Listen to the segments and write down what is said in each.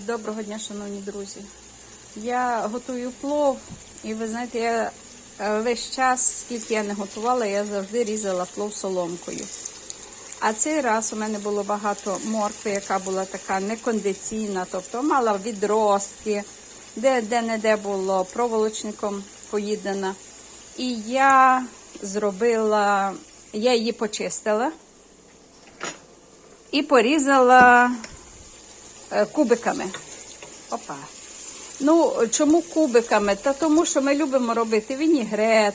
Доброго дня, шановні друзі. Я готую плов, і ви знаєте, я е, весь час, скільки я не готувала, я завжди різала плов соломкою. А цей раз у мене було багато моркви, яка була така некондиційна, тобто мала відростки, де, де не де було проволочником поїдена. І я зробила, я її почистила і порізала кубиками. Опа. Ну, чому кубиками? Та тому, що ми любимо робити вінігрет,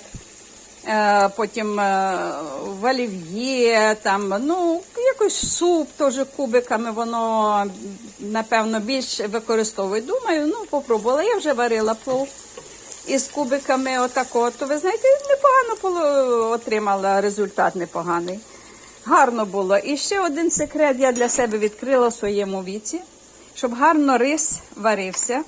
е, потім е, в олів'є, там, ну, якийсь суп теж кубиками, воно, напевно, більш використовують. Думаю, ну, попробувала. Я вже варила плов із кубиками отако. То ви знаєте, непогано було, отримала результат непоганий. Гарно було. І ще один секрет я для себе відкрила в своєму віці, щоб гарно рис варився,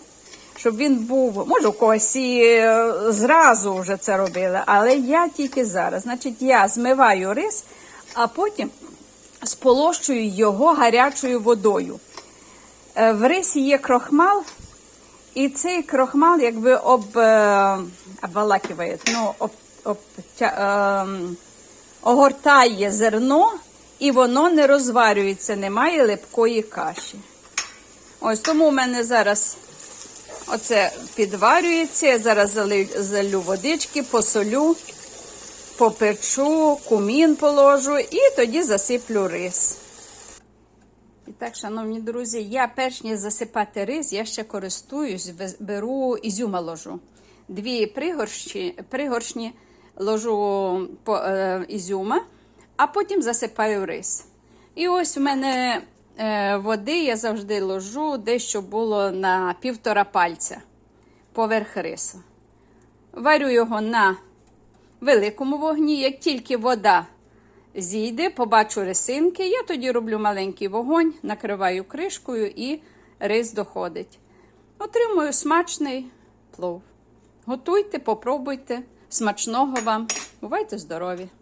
щоб він був, може, у когось і е, зразу вже це робили, але я тільки зараз. Значить, я змиваю рис, а потім сполощую його гарячою водою. Е, В рисі є крохмал, і цей крохмал якби об, е, обволакиває, ну, об, об, тя- ем, огортає зерно, і воно не розварюється, немає липкої каші. Ось тому у мене зараз оце підварюється. Я зараз залю, водички, посолю, поперчу, кумін положу і тоді засиплю рис. І так, шановні друзі, я перш ніж засипати рис, я ще користуюсь, беру ізюма ложу. Дві пригоршні, пригоршні ложу по, е, ізюма, а потім засипаю рис. І ось у мене води я завжди ложу десь, щоб було на півтора пальця поверх рису. Варю його на великому вогні. Як тільки вода зійде, побачу рисинки, я тоді роблю маленький вогонь, накриваю кришкою і рис доходить. Отримую смачний плов. Готуйте, попробуйте. Смачного вам. Бувайте здорові!